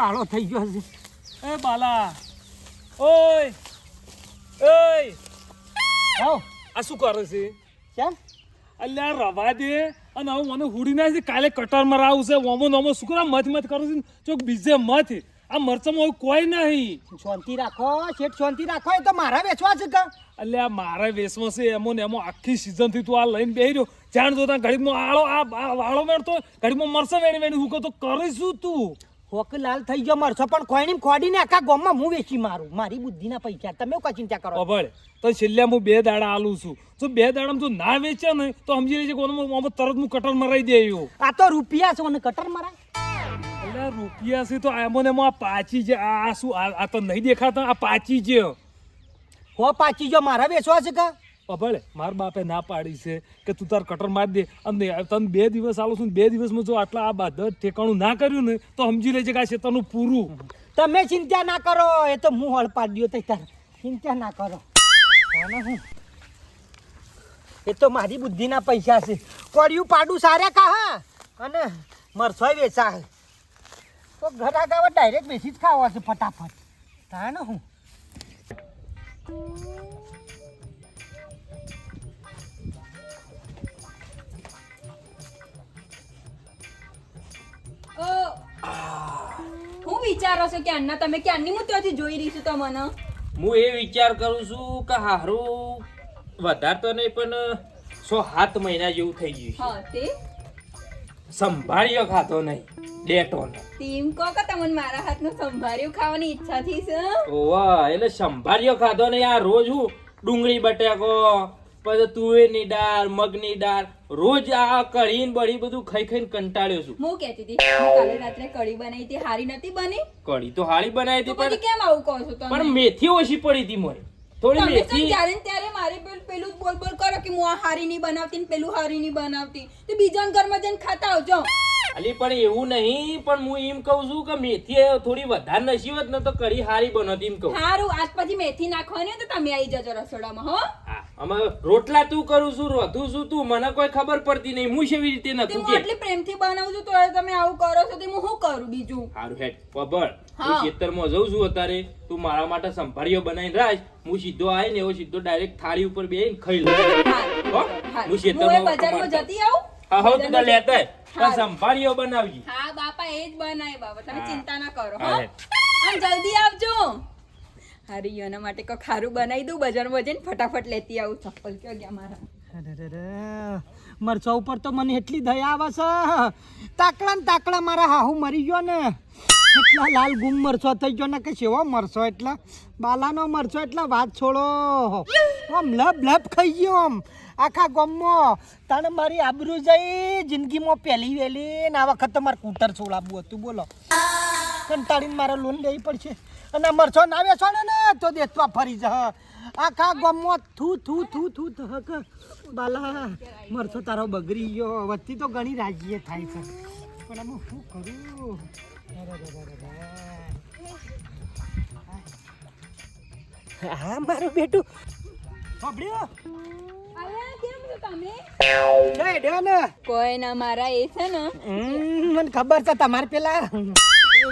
આળો થઈ ગયો છે. એ બાલા. ઓય. ઓય. આવ. આ શું કરે છે? કેમ? અલ્યા રવા દે. અને હવે મને હુડી ના છે. કાલે કટરમાં આવું છે. ઓમો નોમો શું કરે? મત મત કરું છું ચોક બીજે મત આ મરચામાં કોઈ નહીં. શાંતિ રાખો. શેઠ શાંતિ રાખો. એ તો મારા વેચવા છે કે? અલ્યા મારે વેચવા છે. એમો ને એમો આખી સીઝનથી તું આ લઈને બેહી રહ્યો. જાણ જોતા ઘડીમાં આળો આ આ વાળો મેળતો ઘડીમાં મરસા વેણી વેણી હું કહું તો કરીશું તું. હોક લાલ થઈ ગયો મરશો પણ ખોઈની ખોડીને આખા ગામમાં હું વેચી મારું. મારી બુદ્ધિના પૈસા. તમે કઈ ચિંતા કરો. અભળ તો છેલ્લે હું બે દાડા આલું છું. જો બે દાડામાં તું ના વેચે ને તો સમજી લેજે કોનો તરત હું કટર મરાઈ દે આવ્યો આ તો રૂપિયા છે મને કટર મારા એટલે રૂપિયા છે તો એમો ને આ પાચી છે આ શું આ તો નહીં દેખાતા આ પાચી છે હો પાછી જો મારા વેચવા છે કે? અભળ મારા બાપે ના પાડી છે કે તું તાર કટર મારી દે. અને તને બે દિવસ આલો છું બે દિવસમાં જો આટલા આ બાદ ઠેકાણું ના કર્યું ને, તો સમજી લેજે કે આ શેતાનું પૂરું. તમે ચિંતા ના કરો, એ તો હું પાડ્યો દો તાર. ચિંતા ના કરો. એ તો મારી બુદ્ધિના પૈસા છે. કોડિયું પાડું સારા કા હા? અને મરસોય વેચા હે તો ઘર આગળ ડાયરેક્ટ બેસી જ ખાવા છે ફટાફટ. ને, હું. હું વિચારો છો કે અન્ના તમે ક્યારની હું ત્યાંથી જોઈ રહી છું તમને? હું એ વિચાર કરું છું કે હારું વધાર તો નહીં પણ સો સાત મહિના જેવું થઈ ગયું છે. હા તે? સંભાળ્યો ખાતો નહીં ડેટો તેમ કહો કે તમને મારા હાથનો સંભાળ્યો ખાવાની ઈચ્છા થઈ છે? ઓવા એટલે સંભાળ્યો ખાતો નહીં આ રોજ હું ડુંગળી બટાકો પછી તુવેરની દાળ મગની દાળ રોજ આ કઢી બળી બધું ખાઈ ખાઈને કંટાળ્યો છું. હું કહેતી હતી હું કાલે રાત્રે કઢી બનાવી હતી હારી નથી બની? કઢી તો હારી બનાવી હતી પણ કેમ આવું કહો છો પણ મેથી ઓછી પડી હતી મને. થોડી મેથી ત્યારે ત્યારે મારે પેલું બોલ બોલ કરો કે હું આ હારી નહીં બનાવતી ને પેલું હારી નહીં બનાવતી. તો બીજા ઘરમાં જઈને ખાતા આવજો. અલી પણ એવું નહીં પણ હું એમ કહું છું કે મેથી થોડી વધારે નસીબત ન તો કઢી હારી બનો એમ કહું. સારું આજ પછી મેથી નાખવાની તો તમે આવી જજો રસોડામાં હા, આમાં રોટલા તું કરું છું રોધું છું તું મને કોઈ ખબર પડતી નહીં. હું શેવી રીતે તે તું આટલી પ્રેમથી બનાવું છું તો તમે આવું કરો છો તો હું શું કરું બીજું? હારું હેડ પબળ. હું. ખેતરમાં જઉં છું અત્યારે તું મારા માટે સંભાળીઓ બનાવીને રાખ. હું સીધો આવીને એવો સીધો ડાયરેક્ટ થાળી ઉપર બેહીને ખાઈ લઉં. હો? હું ખેતરમાં બજારમાં જતી આવું? હા હો તું લેતા. પણ હારું. સંભાળીઓ બનાવજી. હા બાપા એ જ બનાય બાબા. તમે ચિંતા ના કરો હા અને જલ્દી આવજો. હારી એના માટે કો ખારું બનાવી દઉં, બજારમાં જઈને ફટાફટ લેતી આવું. ચપ્પલ કયો ગયા મારા. મરચા ઉપર તો મને એટલી દયા આવે છે. તાકડા ને તાકડા મારા હાહુ મરી ગયો ને. એટલા લાલ ગુમ મરચો થઈ ગયો ને કે સેવો મરચો એટલા? બાલાનો મરચો એટલા વાત છોડો. આમ લપ લપ ખાઈ ગયો આમ. આખા ગામમાં તાણે મારી આબરૂ જઈ જિંદગીમાં પહેલી વહેલી ને આ વખત તો મારે કૂટર છોડાવવું હતું, બોલો. કંટાળીને મારે લોન લેવી પડશે. અને મરછો મરચો ના વેચો ને તો દેતવા ફરી જ આખા ગમો થૂ થૂ થૂ થૂ થક બાલા મરચો તારો બગડી ગયો. વચ્ચે તો ઘણી રાજીએ થાય છે. પણ આમાં શું કરું. હા મારું બેટું. સાંભળ્યો? છો કોઈ ના મારા એ છે ને. મને ખબર છે તમારે પેલા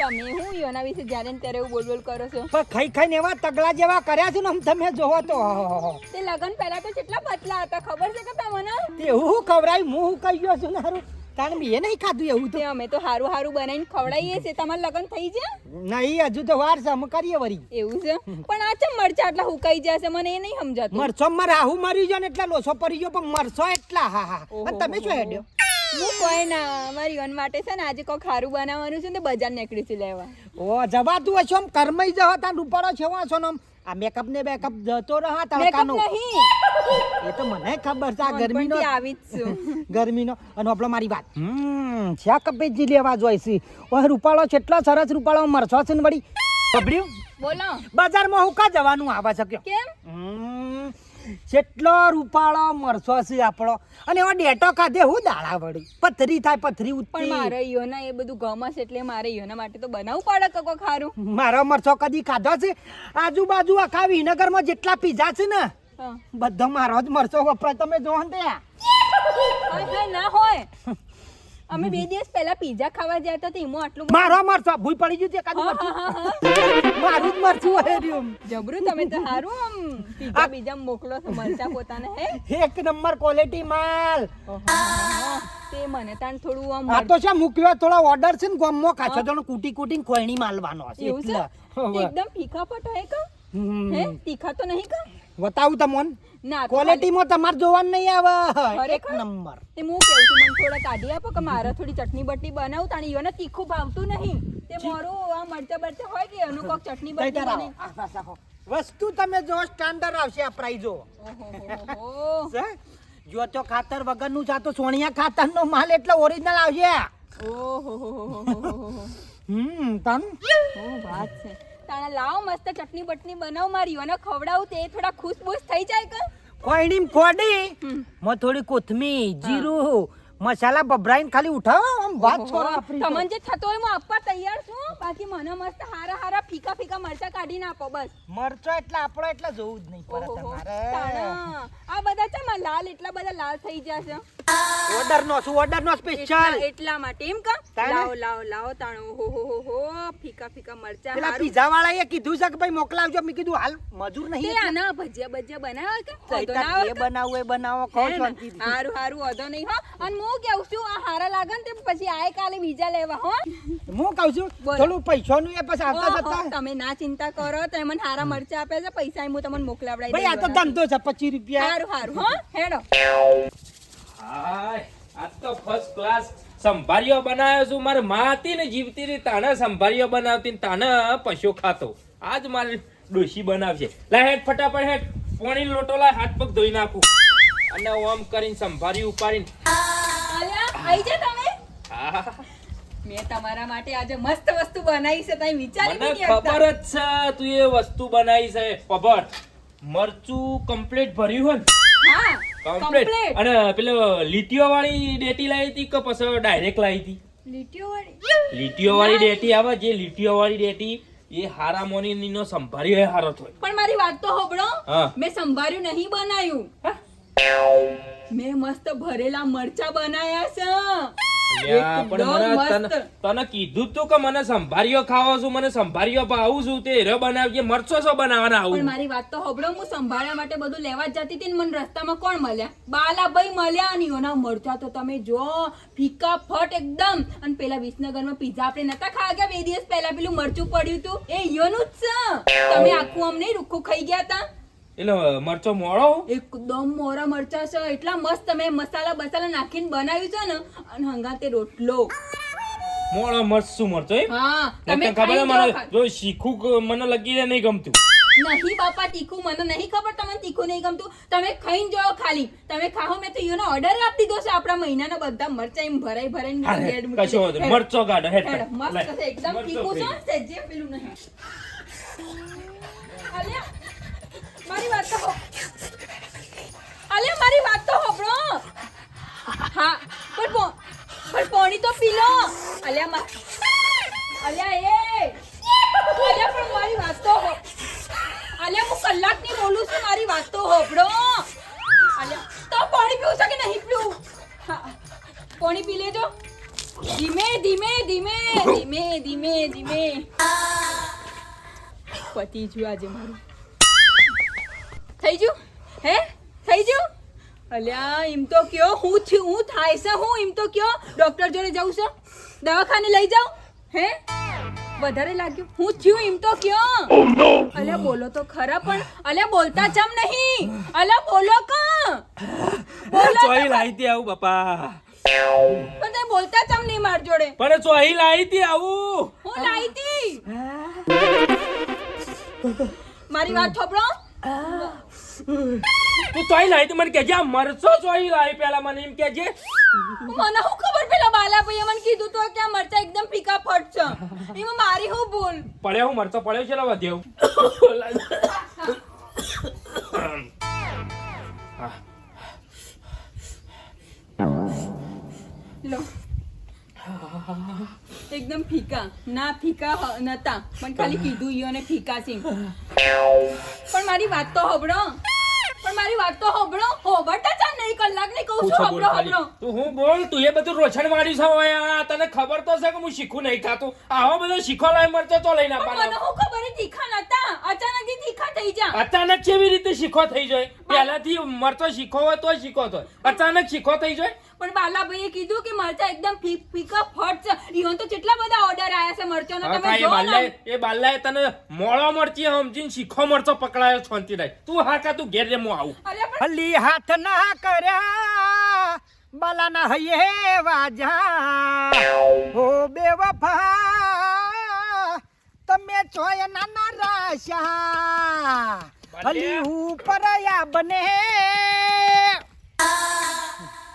તમે હું એના વિશે જ્યારે ત્યારે એવું બોલ બોલ કરો છો? પણ ખાઈ ખાઈને એવા તગલા જેવા કર્યા છે ને આમ તમે જોવો તો. તે લગન પહેલા તો કેટલા પતલા હતા ખબર છે કે તમને? તે હું ખવડાવી હું હું કહી ગયો છું હારું. તાણ એ નહીં ખાધું એવું તો. અમે તો હારું હારું બનાવીને ખવડાવીએ છે તમારે લગન થઈ જાય નહીં હજુ તો વાર છે અમે કરીએ વરી એવું છે? પણ આ ચમ મરચા આટલા હુકાઈ જશે મને એ નહીં સમજાતું. મરચો મારા રાહુ મરી ગયો ને એટલા લોસો પડી ગયો પણ મરચો એટલા હા હા. તમે શું હેડ્યો? હું કોઈ ના અમારી વન માટે છે ને આજે કોઈ ખારું બનાવવાનું છે ને બજાર નીકળી છે લેવા. ઓ જવાતું તું આમ કરમાઈ જવો તાન રૂપાળો છે વાંચો ને આ મેકઅપ ને બેકઅપ જતો રહા તડકાનો. નહીં. એ તો મને ખબર છે આ ગરમીનો નો આવી જ છું. ગરમીનો. અને આપણો મારી વાત. હમ શા કપેજી લેવા જોઈ છે. ઓય રૂપાળો કેટલો સરસ રૂપાળો મરસો છે ને વળી. બબડ્યું બોલો. બજારમાં હું કા જવાનું આવે શક્યો કેમ? હમ, જેટલો રૂપાળો મરચો છે આપણો. અને એવો ડેટો કાઢે હું દાળા વળી પથરી થાય પથરી પણ મારે યોના એ બધું ગમસ એટલે મારે યોના માટે તો બનાવવું પડે કકો ખારું? મારો મરચો કદી ખાધો છે? આજુબાજુ આખા વિનગરમાં જેટલા પીઝા છે ને બધો મારો જ મરચો વપરાય. તમે જોવો ને ત્યાં. ના હોય. અમે બે દિવસ પહેલા પીઝા ખાવા ગયા હતા એમાં આટલું મારો મરચો ભૂઈ પડી ગયું છે એકાદું મરચું. મારું જ મરચું હોય રહ્યું જબરું તમે તો હારું આમ. પીઝા બીજા મોકલો છો મરચા પોતાને હે? એક નંબર ક્વોલિટી માલ. તે મને તાન થોડું આમ આ તો છે મૂક્યો થોડા ઓર્ડર છે ને ગામમાં કાચો જણ કૂટી કૂટીને કોઈની માલવાનો છે એટલે. એકદમ ફીકા પટ હે કા હે? તીખા તો નહીં કા? બતાવું તમને. ના ક્વોલિટીમાં તમારે જોવાનું નહીં આવે. એક નંબર. તે હું કેવું છું મને થોડા કાઢી આપો કે મારે થોડી ચટણી બટની બનાવું તાણી. યોને તીખું ભાવતું નહીં. તે મારું આ મરચા બરચા હોય કે એનું કોક ચટણી બટની બને. વસ્તુ તમે જો સ્ટાન્ડર્ડ આવશે આ પ્રાઇઝો. જો તો ખાતર વગરનું છે તો સોણિયા ખાતરનો માલ એટલે ઓરિજિનલ આવશે. ઓહો હમ તન? ઓ વાત છે. તાણે લાવ મસ્ત ચટણી બટની બનાવ મારી અને ખવડાવું તે થોડા ખુશબુશ થઈ જાય કે? કોઈની કોડી. હમ. થોડી કોથમી જીરું મસાલા બબરાઈન ખાલી ઉઠાવો આમ વાત છોરો. તમને જે થતો હોય હું આપવા તૈયાર છું બાકી મને મસ્ત હારા હારા ફીકા ફીકા મરચા કાઢીને આપો બસ. મરચો એટલે આપણો એટલે જોવું જ નહીં પડે તમારે. આ બધા છે માં લાલ એટલા બધા લાલ થઈ જશે ઓર્ડર નો શું ઓર્ડર નો સ્પેશિયલ એટલા એટલા માટે એમ કા? લાવો લાવો લાવો તાણો. હો હો હો હો ફીકા ફીકા મરચા પેલા પીઝા વાળા એ કીધું છે કે ભાઈ મોકલાવજો. મેં કીધું હાલ મજૂર નહીં નહીં ના ભજીયા ભજીયા બનાવો કે? એટલે. વાંધો ના એ બનાવો એ બનાવો કહો છો ને? હારું હારું ઓધો નહીં હો. અને હું કેવું છું આ હારા લાગે ને તે પછી આય કાલે બીજા લેવા હો. હું કહું છું થોડું થોડું પૈસાનું એ પછી આવતા જતા. તમે ના ચિંતા કરો તો મને હારા મરચા આપે છે પૈસા હું તમને મોકલાવડાવી ભાઈ આ તો ધંધો છે પચીસ રૂપિયા. હારું હારું હો. હેડો. હાય, આજ તો ફર્સ્ટ ક્લાસ સંભાળ્યો બનાવ્યો છું. મારી માં ને જીવતી રહી તાને સંભારીઓ બનાવતી ને તાને પશુ ખાતો. આજ મારે ડોશી બનાવશે. લા હેડ ફટાફટ હેડ પોણી લોટો લાય હાથ પગ ધોઈ નાખું. અને ઓમ કરીને સંભાળી ઉપાડીને આઈ જા તમે. હા, મેં તમારા માટે આજે મસ્ત વસ્તુ બનાવી છે તમે વિચારી મને ખબર જ છે તું એ વસ્તુ બનાવી છે. પબર મરચું કમ્પ્લીટ ભર્યું હોય હા. કમ્પ્લીટ અને પેલો લીટીઓ વાળી ડેટી લાવી હતી કે પછી ડાયરેક્ટ લાવી હતી? લીટીઓ વાળી લીટીઓ વાળી ડેટી આવે જે લીટીઓ વાળી ડેટી એ હારા મોની નો સંભાળ્યો એ હારો થયો. પણ મારી વાત તો હોબળો. મેં સંભાળ્યું નહીં બનાવ્યું? મેં મસ્ત ભરેલા મરચા બનાયા છે. તને. કીધું તું કે મને સંભાળ્યો ખાવો છું મને સંભાળ્યો ભાવું છું તે હીરો બનાવજે મરચો છો બનાવવાના પણ આવું મારી વાત તો હોબળો હું સંભાળ્યા માટે બધું લેવા જ જતી હતી ને મને રસ્તામાં કોણ મળ્યા? બાલાભાઈ મળ્યા અને એના મરચા તો તમે જો ફીકા ફટ એકદમ. અને પેલા વિસનગરમાં પીઝા આપણે નતા ખાવા ગયા બે દિવસ પહેલા પેલું મરચું પડ્યું હતું. એ યોનું જ છે. તમે આખું અમને રૂખું ખાઈ ગયા તા એટલે મરચો મોળો? એકદમ મોરા મરચા છે. એટલા મસ્ત તમે મસાલા બસાલા નાખીને બનાવ્યું છે ને અને હંગાતે રોટલો. મોળો મરચું મરચો એમ? હા તમે ખબર મને જો શીખું મને લગી રહે નહીં ગમતું. નહીં બાપા તીખું મને નહીં ખબર તમને તીખું નહીં ગમતું. તમે ખાઈને જાઓ ખાલી. તમે ખાઓ મેં તો યુનો ઓર્ડર આપી દીધો છે આપણા મહિનાના બધા મરચા એમ ભરાઈ ભરાઈને કશો. મરચો ગાડો હેડ. મસ્ત છે એકદમ તીખું છે જે પેલું નહીં. અલ્યા મારી વાત તો અલે, મારી વાત તો હોબળો હા, પણ પણ પાણી તો પી લો. અલ્યા મા અલ્યા એ. અલ્યા પણ મારી વાત તો હો અલ્યા હું કલાકની બોલું છું, મારી વાત તો હોબળો અલ્યા તો પાણી પીવું છે કે નહીં પીવું? પાણી પી લેજો. ધીમે ધીમે ધીમે ધીમે ધીમે ધીમે. પતી ગયું આજે મારું. થઈ ગયું? હે? થઈ ગયું? અલ્યા એમ તો કયો હું થયું હું થાય છે હું એમ તો કયો? ડોક્ટર જોડે જવું છે? દવાખાને લઈ જાઉં? હે? વધારે લાગ્યું. હું થયું એમ તો કયો. અલ્યા બોલો તો ખરા પણ અલ્યા બોલતા ચમ નહીં. અલ્યા બોલો કા? બોલો ચોઈ લાઈ લાવી આવું બાપા. પણ તમે બોલતા ચમ નહીં માર જોડે. પણ ચોઈ લાઈ હતી આવું. હું લાઈ તી મારી વાત થોભળો. તું ચોઈ લાવી તું મને કહેજે આ મરચો ચોઈ લાવી પેલા મને એમ કહેજે. મને હું ખબર પેલા બાલાભાઈએ મને કીધું તો કે આ મરચા એકદમ ફીકા ફટ છે. એમાં મારી હું ભૂલ? પડ્યો હું મરચો પડ્યો છે ને વધ્યો લો. એકદમ ફીકા. ના ફીકા નતા. પણ ખાલી કીધું ઈયોને ફીકા સિંહ પણ મારી વાત તો હબળો પણ મારી વાત તો હબળો હો બટા ચા નહીં કલાક નહીં કહું છું હોબળો. હોબળો તું હું બોલ? તું એ બધું રોછણ વાળી છે હવે આ તને ખબર તો છે કે હું શીખું નહીં ખાતું આવો બધો શીખો લાય મરતો તો લઈને પણ મને હું ખબર તીખા નતા. અચાનકથી તીખા થઈ જા. અચાનક કેવી રીતે શીખો થઈ જાય? પહેલાથી મરતો શીખો હોય તો શીખો તો. અચાનક શીખો થઈ જાય? પણ બાલાભાઈએ કીધું કે મરચા એકદમ ફીકા ફટ છે. ઈવન તો કેટલા બધા ઓર્ડર આયા છે મરચાનો? તમે જો એ બાલાએ તને મોળો મરચી સમજીને શીખો મરચો પકડાયો છોંતી રહી તું હા કા તું ઘેર રે હું આવું. હલી હાથ ના કર્યા બાલાના હૈયે વાજા. હો બેવફા તમે ચોય નાના રાશા અલી ઉપર આ બને.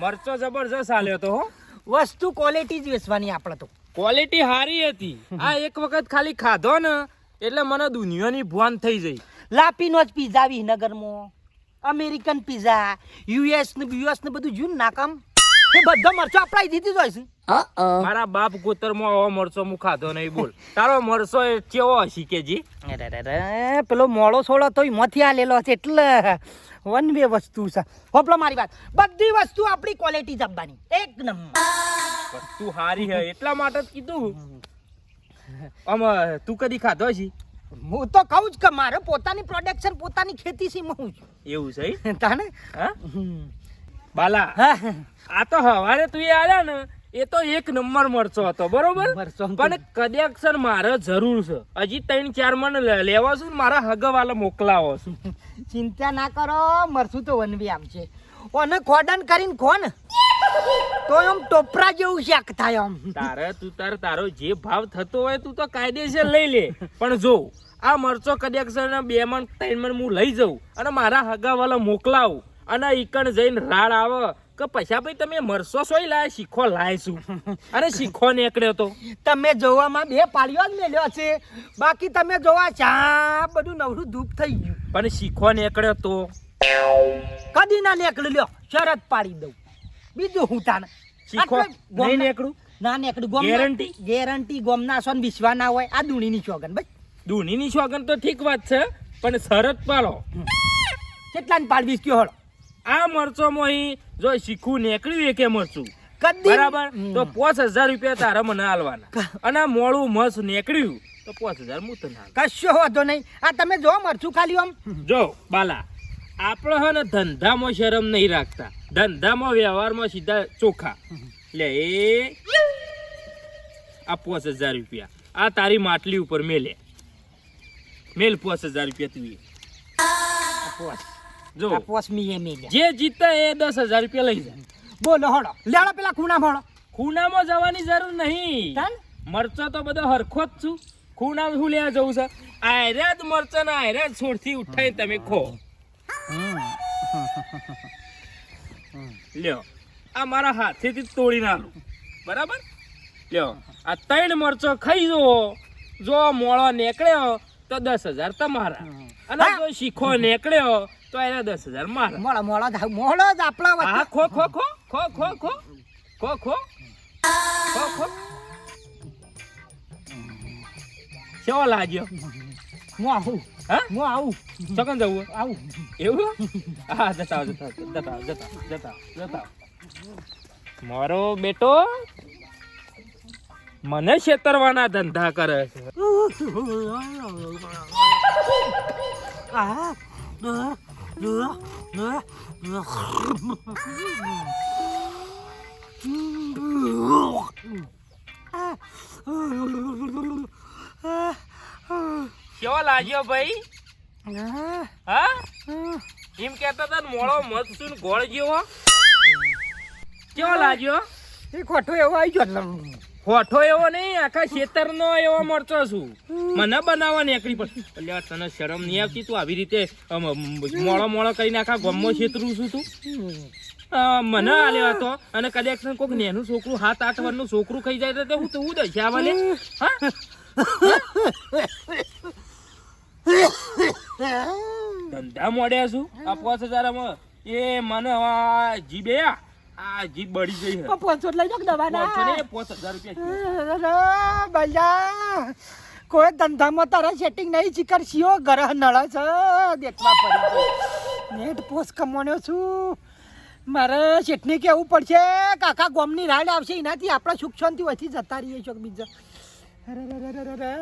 મરચો જબરજસ્ત આલ્યો તો હો. વસ્તુ ક્વોલિટી જ વેચવાની આપણે તો. ક્વોલિટી સારી હતી. આ એક વખત ખાલી ખાધો ને એટલે મને દુનિયાની ભવાન થઈ જઈ. લાપીનો જ પીઝા વિનગરમાં અમેરિકન પીઝા યુએસ ને યુએસ ને બધું જોયું નાકામ એ બધા મરચો આપણે દીધી જ હોય છે. મારા બાપ ગોતરમાં આવો મરચો હું ખાધો નહીં બોલ. તારો મરચો એ કેવો હશે કેજી અરે પેલો મોળો સોળો તો એમાંથી આલેલો છે એટલે વન વે વસ્તુ છે. હોપલો મારી વાત. બધી વસ્તુ આપણી ક્વોલિટી જ આપવાની. એક નંબર વસ્તુ સારી હે એટલા માટે જ કીધું. આમ તું કદી ખાધો છે હું તો કહું જ કે મારે પોતાની પ્રોડક્શન પોતાની ખેતી છે હું એવું છે તાને. બાલા હા. આ તો હવારે તું એ આવ્યા ને એ તો એક નંબર મરચો હતો બરોબર? પણ કનેક્શન મારે જરૂર છે. હજી ત્રણ ચાર મને લેવા છું મારા હગવાલા મોકલાવો છું. ચિંતા ના કરો મરશું તો વનવી આમ છે. ઓને ખોડન કરીને ખોન. તો એમ ટોપરા જેવું શાક થાય આમ. તારે, તું તાર, તારો જે ભાવ થતો હોય તું તો કાયદેસર લઈ લે. પણ જો, આ મરચો કનેક્શન બે મણ, ત્રણ મણ હું લઈ જઉં અને મારા હગાવાલા મોકલાવું અને ઈકણ જઈને રાડ આવે કે પૈસા ભાઈ તમે મરશો સોય લાય શીખો લાય છું અને શીખો નીકળ્યો તો. તમે જોવામાં બે પાળીઓ જ મેલ્યો છે. બાકી તમે જોવા ચા બધું નવરું ધૂપ થઈ ગયું. પણ શીખો નીકળ્યો તો. કદી ના નીકળી લ્યો શરત પાડી દઉં. બીજું હું તાને શીખો. નહીં નીકળું. ના નીકળું. ગોમ ગેરંટી ગેરંટી ગોમના સોન વિશ્વા ના હોય આ દુણીની ચોગન ભાઈ. દૂધીની શોગન તો ઠીક વાત છે પણ શરત પાડો કેટલા ને પાડવીસ કયો હળો? આ મરચો મોહી જો શીખું નીકળ્યું એકે મરચું? બરાબર? તો પાંચ હજાર રૂપિયા તારે મને હાલવાના અને મોડું મસ નીકળ્યું તો પાંચ હજાર હું તને કશો વાંધો નહીં. આ તમે જો મરચું ખાલી આમ. જો બાલા આપણે હે ને ધંધામાં શરમ નહીં રાખતા. ધંધામાં વ્યવહારમાં સીધા ચોખા. લે એ આ પાંચ હજાર રૂપિયા. આ તારી માટલી ઉપર મેલે. મેલ પાંચ હજાર રૂપિયા તું એ. જો. પોસમી પોસ એ મેલ્યા જે જીતે એ દસ હજાર રૂપિયા લઈ જાય બોલો હોડો લેડો પેલા ખૂણા ભણો ખૂણામાં જવાની જરૂર નહીં. તાન? મરચો તો બધો હરખો જ છું. ખૂણા શું લેવા જવું છે? આયરા જ મરચો ને આયરા છોડથી ઉઠાઈ તમે ખો. લ્યો આ મારા હાથેથી તોડી નાખું. બરાબર? લ્યો આ ત્રણ મરચો ખાઈ જુઓ. જો મોળો નીકળ્યો તો દસ હજાર તમારા. અને જો શીખો નીકળ્યો તો એના દસ હજાર મારા. મોડા મોડા મોળો જ આપણા વચ્ચે. ખો ખો ખો ખો ખો ખો. ખો ખો. ખો ખો. કેવો લાગ્યો? હું આવું. હા? હું આવું. ચકન જવું આવું. એવું? હા જતા જતા જતા જતા જતા જતા મારો બેટો મને છેતરવાના ધંધા કરે છે. เนื้อเนื้อเนื้อ કેવો લાગ્યો ભાઈ? હા? એમ કેતા હતા મોળો મધસુન ગોળ જેવો. કેવો લાગ્યો? એ ખોટો એવો આવી ગયો હોઠો એવો નહીં, આખા ખેતરનો એવો મરચો છું. મને બનાવવાની નીકળી પણ એટલે તને શરમ નહીં આવતી? તું આવી રીતે મોડો મોળો કરીને આખા ગમો છેતરું છું તું. મને આલ્યો હતો અને કદાચ કોઈક નેનું છોકરું, હાથ આઠ વર્ષનું છોકરું ખાઈ જાય તો હું તો હું દશા વાલે ધંધા મોડ્યા છું. આ પાંચ હજારમાં. એ, મને આ જીબે આ. જીભ બળી ગઈ હે. પાંચસો લઈ જાઓ દવાના? પાંચ હજાર રૂપિયા ભૈયા. કોઈ ધંધામાં તારા સેટિંગ નહીં ચીકર શિયો ઘર નળ છે દેખવા પડી નેટ પોસ્ટ કમાણ્યો છું. મારે શેઠને કહેવું પડશે કાકા ગોમની રાડ આવશે એનાથી આપણે સુખ શાંતિ હોયથી જતા રહીએ છો બીજા. અરે અરે અરે રે રે રે.